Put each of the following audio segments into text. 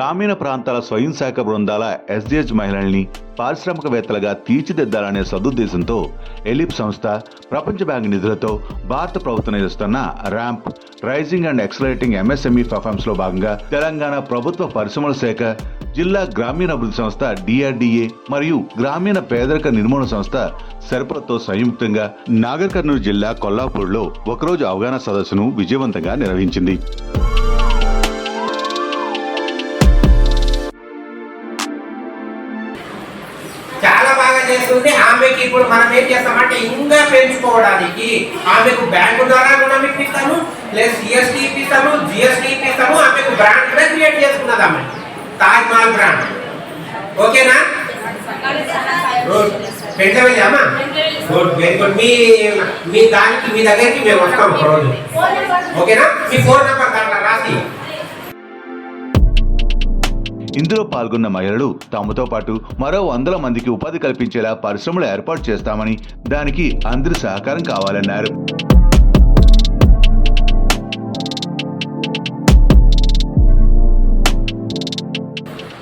గ్రామీణ ప్రాంతాల స్వయం శాఖ బృందాల ఎస్డిహెచ్ మహిళల్ని పారిశ్రామికవేత్తలుగా తీర్చిదిద్దాలనే సదుద్దేశంతో ఎలిప్ సంస్థ ప్రపంచ బ్యాంక్ నిధులతో భారత ప్రభుత్వం నిర్వహిస్తున్న RAMP raising and accelerating MSME పర్ఫార్మ్స్లో భాగంగా తెలంగాణ ప్రభుత్వ పరిశ్రమల శాఖ జిల్లా గ్రామీణాభివృద్ధి సంస్థ డిఆర్డిఏ మరియు గ్రామీణ పేదరిక నిర్మూలన సంస్థ సరఫరాతో సంయుక్తంగా నాగర్ కర్నూలు జిల్లా కొల్లాపూర్లో ఒకరోజు అవగాహన సదస్సును విజయవంతంగా నిర్వహించింది. ఇప్పుడు మనం ఏం చేస్తామంటే ఇంకా పెంచుకోవడానికి ఆమెకు బ్యాంకు ద్వారా రుణం ఇప్పిస్తాము ప్లస్ జిఎస్టీ ఇప్పిస్తాము జిఎస్టీ ఇప్పిస్తాము ఆమెకు బ్రాండ్ కూడా క్రియేట్ చేసుకున్నది ఆమె. తాజ్ మహల్ బ్రాండ్ ఓకేనా? గుడ్ అమ్మా గుడ్ వెరీ గుడ్ మీ మీ దానికి మీ దగ్గరికి మేము వస్తాం ఒక రోజు. ఓకేనా? మీ ఫోన్ నెంబర్ దాంట్లో రాసి. ఇందులో పాల్గొన్న మహిళలు తమతో పాటు మరో వందల మందికి ఉపాధి కల్పించేలా పరిశ్రమలు ఏర్పాటు చేస్తామని దానికి అందరి సహకారం కావాలన్నారు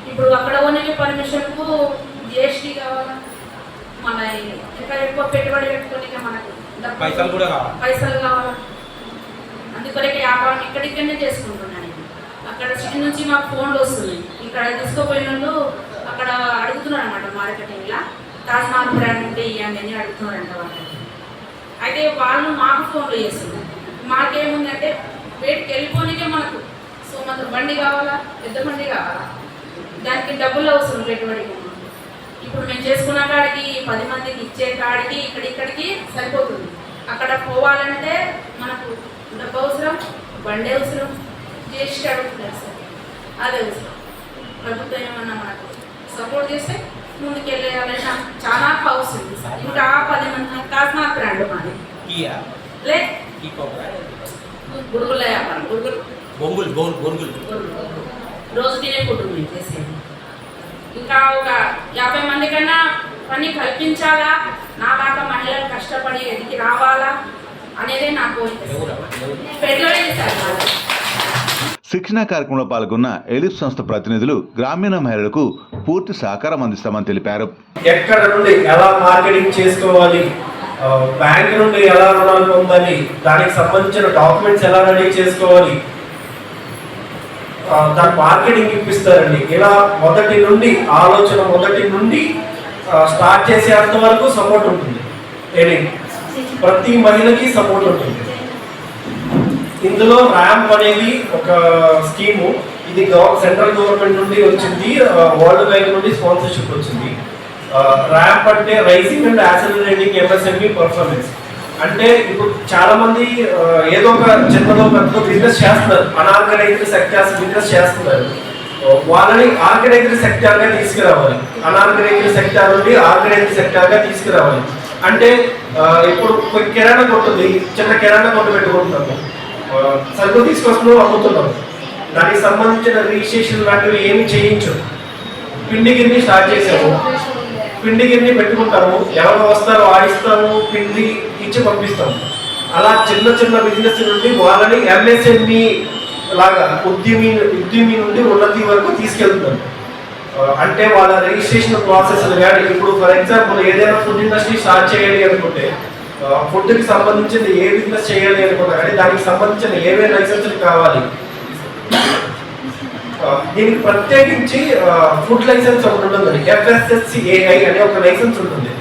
ఇప్పుడు అక్కడ ఓన్లీ పర్మిషన్కు జిఎస్టీ కావాలా మన ఇంకా ఎక్కువ పెట్టుబడి పెట్టుకోనిక మనకు డబ్బు- పైసలు కూడా కావాలి. పైసలు కావాలా అందుకొరకే వ్యాపారం ఇక్కడిక్కడనే చేసుకుంటున్నాను నేను. అక్కడ సిటీ నుంచి మాకు ఫోన్లు వస్తున్నాయి ఇక్కడ తీసుకోపోయిన వాళ్ళు అక్కడ అడుగుతున్నారు అనమాట మార్కెటింగ్లో తాజ్మహల్ బ్రాండ్ ఉంటే ఇవ్వండి అని అడుగుతున్నారంట వాళ్ళు. అయితే వాళ్ళు మాకు ఫోన్లు చేస్తున్నారు. మాకేముందంటే వేటికి వెళ్ళిపోనికే మనకు సో మనకు బండి కావాలా? పెద్ద బండి కావాలా? దానికి డబ్బులు అవసరం పెట్టుబడికి ఇప్పుడు మేము చేసుకున్న కాడికి పది మందికి ఇచ్చే కాడికి ఇక్కడిక్కడికి సరిపోతుంది. అక్కడ పోవాలంటే మనకు డబ్బు అవసరం బండి అవసరం చేసి అడుగుతున్నారు సార్. అదే అవసరం. ప్రభుత్వం ఏమన్నా మనకు సపోర్ట్ చేస్తే ముందుకెళ్ళాలని చాలా హౌస్ ఉంది సార్. ఇంకా పది మంది కాస్మా బ్రాండ్ మాది. లే. గురుగుల వ్యాపారం. గురుగులు బొంగులు. రోజు తినే మేము చేసేది. ఇంకా ఒక యాభై మంది కన్నా పని కల్పించాలా? నా దాకా మహిళలు కష్టపడి ఎదిగి రావాలా? అనేదే నా కోరిక. పెట్టుబడి సార్. శిక్షణ కార్యక్రమంలో పాల్గొన్న ఎలిప్ సంస్థ ప్రతినిధులు గ్రామీణ మహిళలకు పూర్తి సహకారం అందిస్తామని తెలిపారు. ఎక్కడ నుండి ఎలా మార్కెటింగ్ చేసుకోవాలి బ్యాంక్ నుండి ఎలా రుణాలు పొందాలి దానికి సంబంధించిన డాక్యుమెంట్స్ ఎలా రెడీ చేసుకోవాలి దాని మార్కెటింగ్ ఇప్పిస్తారండి. ఇలా మొదటి నుండి ఆలోచన మొదటి నుండి స్టార్ట్ చేసేంత వరకు సపోర్ట్ ఉంటుంది. ప్రతి మహిళకి సపోర్ట్ ఉంటుంది. ఇందులో ర్యాంప్ అనేది ఒక స్కీము. ఇది సెంట్రల్ గవర్నమెంట్ నుండి వచ్చింది వరల్డ్ బ్యాంక్ నుండి స్పాన్సర్షిప్ వచ్చింది. ర్యాంప్ అంటే raising and accelerating MSME performance. అంటే ఇప్పుడు చాలా మంది ఏదో ఒక చిన్నదో పెద్ద బిజినెస్ చేస్తున్నారు. అనార్గనైజ్డ్ సెక్టార్స్ బిజినెస్ చేస్తున్నారు. వాళ్ళని ఆర్గనైజ్డ్ సెక్టార్గా తీసుకురావాలి. అనార్గనైజ్డ్ సెక్టార్ నుండి ఆర్గనైజ్డ్ సెక్టార్గా తీసుకురావాలి. అంటే ఇప్పుడు ఒక కిరాణా కొట్టుంది చిన్న కిరాణా కొట్టు పెట్టుకుంటున్నాము. సరుకు తీసుకొస్తున్నాం అమ్ముతున్నాం. దానికి సంబంధించిన రిజిస్ట్రేషన్ లాంటివి ఏమి చేయించు. పిండి గిన్నె స్టార్ట్ చేసాము. పిండి గిన్నె పెట్టుకుంటాము. ఎవరు వస్తారో ఆడిస్తాము. పిండి ఇచ్చి పంపిస్తాము. అలా చిన్న చిన్న బిజినెస్ నుండి వాళ్ళని ఎంఎస్ఎంఈ లాగా ఉద్యమి ఉద్యమి నుండి ఉన్నతి వరకు తీసుకెళ్తారు అంటే వాళ్ళ రిజిస్ట్రేషన్ ప్రాసెస్ కానీ ఇప్పుడు ఫర్ ఎగ్జాంపుల్ ఏదైనా ఫుడ్ ఇండస్ట్రీ స్టార్ట్ చేయాలి అనుకుంటే ఫుడ్కి సంబంధించింది ఏ బిజినెస్ చేయాలి అనుకున్నా కానీ దానికి సంబంధించిన ఏవే లైసెన్సులు కావాలి? దీనికి ప్రత్యేకించి ఫుడ్ లైసెన్స్ ఒకటి ఉంటుంది. ఎఫ్ఎస్ఎస్సిఏఐ అనే ఒక లైసెన్స్ ఉంటుంది.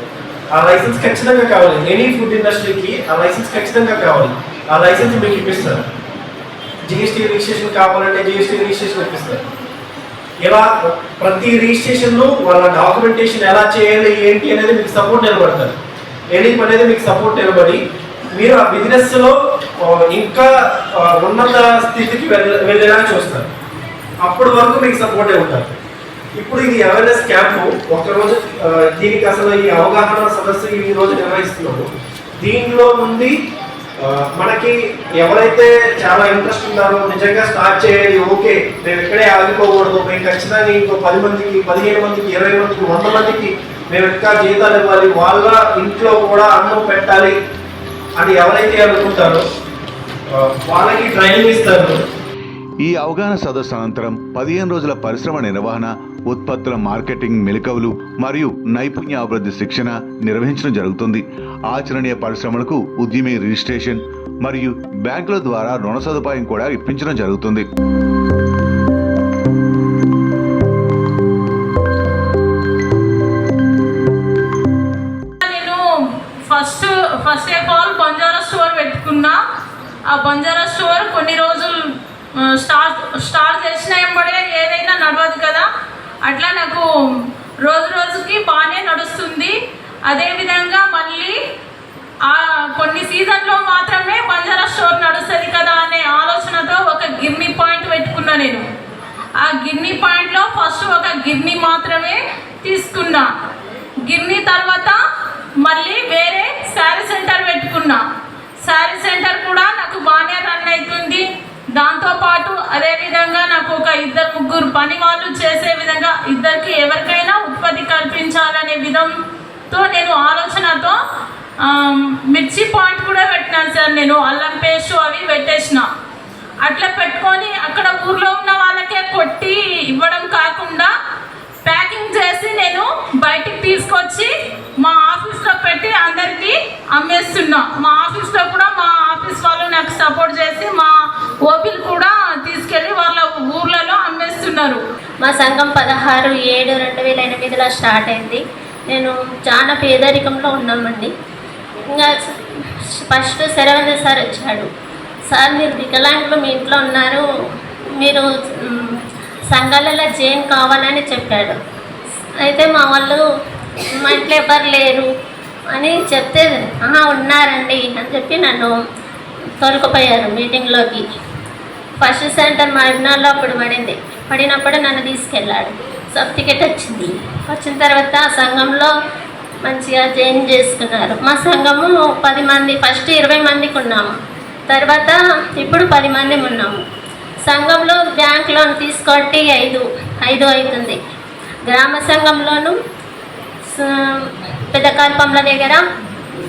ఆ లైసెన్స్ ఖచ్చితంగా కావాలి. ఎనీ ఫుడ్ ఇండస్ట్రీకి ఆ లైసెన్స్ ఖచ్చితంగా కావాలి. ఆ లైసెన్స్ మీకు ఇప్పిస్తారు. జిఎస్టీ రిజిస్ట్రేషన్ కావాలంటే జిఎస్టీ రిజిస్ట్రేషన్ ఇప్పిస్తారు. ఇలా ప్రతి రిజిస్ట్రేషన్ వాళ్ళ డాక్యుమెంటేషన్ ఎలా చేయాలి ఏంటి అనేది మీకు సపోర్ట్ నిలబడతారు. ఎనీప్ అనేది మీకు సపోర్ట్ నిలబడి మీరు ఆ బిజినెస్లో ఇంకా ఉన్నత స్థితికి వెళ్ళ వెళ్ళేలా చూస్తారు. అప్పటి వరకు మీకు సపోర్టే ఉంటారు. ఇప్పుడు ఇది అవేర్నెస్ క్యాంప్ ఒకరోజు దీనికి అసలు ఈ అవగాహన సదస్సు ఈ రోజు నిర్వహిస్తున్నాము. దీనిలో నుండి మనకి ఎవరైతే చాలా ఇంట్రెస్ట్ ఉన్నారో నిజంగా స్టార్ట్ చేయాలి ఓకే. మేము ఇక్కడే ఆగిపోకూడదు. మేము ఖచ్చితంగా ఇంకో పది మందికి పదిహేను మందికి ఇరవై మందికి వంద మందికి మేము ఇంకా జీతాలు ఇవ్వాలి వాళ్ళ ఇంట్లో కూడా అన్నం పెట్టాలి అని ఎవరైతే అనుకుంటారో వాళ్ళకి ట్రైనింగ్ ఇస్తారు. ఈ అవగాహన సదస్సు అనంతరం పదిహేను రోజుల పరిశ్రమ నిర్వహణ ఉత్పత్తుల మార్కెటింగ్ మెలకువలు మరియు నైపుణ్య అభివృద్ధి శిక్షణ నిర్వహించడం జరుగుతుంది. ఆచరణీయ పరిశ్రమలకు ఉద్యమి రిజిస్ట్రేషన్ మరియు బ్యాంకుల ద్వారా రుణ సదుపాయం కూడా ఇప్పించడం జరుగుతుంది. First of all Banjara store పెట్టుకున్నా ఆ బంజారా స్టోర్ కొన్ని రోజులు స్టార్ట్ స్టార్ట్ చేసిన వెంబడే ఏదైనా నడవదు కదా. అట్లా నాకు రోజు రోజుకి బాగానే నడుస్తుంది. అదేవిధంగా మళ్ళీ ఆ కొన్ని సీజన్లో మాత్రమే బంజారా స్టోర్ నడుస్తుంది కదా అనే ఆలోచనతో ఒక గిర్నీ పాయింట్ పెట్టుకున్నా నేను. ఆ గిర్నీ పాయింట్లో ఫస్ట్ ఒక గిర్నీ మాత్రమే తీసుకున్నా. గిర్నీ తర్వాత మళ్ళీ వేరే శారీ సెంటర్ పెట్టుకున్నా. శారీ సెంటర్ కూడా నాకు బాగానే రన్ అవుతుంది దాంతోపాటు అదేవిధంగా నాకు ఒక ఇద్దరు ముగ్గురు పని వాళ్ళు చేసే విధంగా ఇద్దరికి ఎవరికైనా ఉత్పత్తి కల్పించాలనే విధంతో నేను ఆలోచనతో మిర్చి పాయింట్ కూడా పెట్టినాను సార్ నేను. అల్లం పేస్ట్ అవి పెట్టేసిన. అట్లా పెట్టుకొని అక్కడ ఊర్లో ఉన్న వాళ్ళకే కొట్టి ఇవ్వడం కాకుండా ప్యాకింగ్ చేసి నేను బయటికి తీసుకొచ్చి మా ఆఫీస్లో పెట్టి అందరికీ అమ్మేస్తున్నా మా ఆఫీస్లో కూడా మా ఆఫీస్ వాళ్ళు నాకు సపోర్ట్ చేసి మా ఓపీలు కూడా తీసుకెళ్ళి వాళ్ళ ఊర్లలో అమ్మేస్తున్నారు. మా సంఘం పదహారు ఏడు రెండు వేల ఎనిమిదిలో స్టార్ట్ అయింది. నేను చాలా పేదరికంలో ఉన్నామండి. ఇంకా ఫస్ట్ శరవేంద్ర సార్ వచ్చాడు. సార్ మీరు వికలాంగులు మీ ఇంట్లో ఉన్నారు. మీరు సంఘాలలో జైన్ కావాలని చెప్పాడు. అయితే మా వాళ్ళు మా ఇంట్లో ఎవరు లేరు. అని చెప్తే "ఆహా, ఉన్నారండి అని చెప్పి నన్ను తోలుకుపోయారు మీటింగ్లోకి ఫస్ట్ సెంటర్ మా ఇన్నాళ్ళు అప్పుడు పడింది. పడినప్పుడు నన్ను తీసుకెళ్ళాడు. సర్టిఫికెట్ వచ్చింది. వచ్చిన తర్వాత ఆ సంఘంలో మంచిగా జాయిన్ చేసుకున్నారు. మా సంఘము పది మంది ఫస్ట్ ఇరవై మందికి ఉన్నాము. తర్వాత ఇప్పుడు పది మంది ఉన్నాము. సంఘంలో బ్యాంక్ లోన్ తీసుకోటి ఐదు ఐదు అవుతుంది. గ్రామ సంఘంలోనూ పెద్ద కల్పంల దగ్గర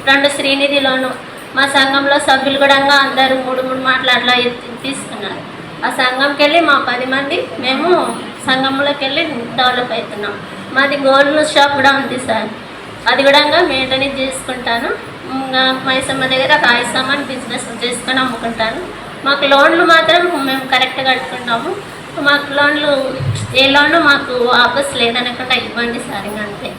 రెండు శ్రీనిధిలోను. మా సంఘంలో సభ్యులు కూడా అందరూ మూడు మూడు మాటలు అట్లా తీసుకున్నారు. ఆ సంఘంకి వెళ్ళి మా పది మంది మేము సంఘంలోకి వెళ్ళి డెవలప్ అవుతున్నాం. మాది గోల్డ్ షాప్ కూడా ఉంది సార్. అది కూడా మెయింటెనెన్స్ చేసుకుంటాను. ఇంకా మైసమ్మ దగ్గర రాయి సామాన్ బిజినెస్ చేసుకొని అమ్ముకుంటాను. మాకు లోన్లు మాత్రం మేము కరెక్ట్గా కట్టుకుంటాము. మాకు లోన్లు ఏ లోన్ మాకు వాపస్ లేదనకుండా ఇవ్వండి సార్ ఇంకా అంతే.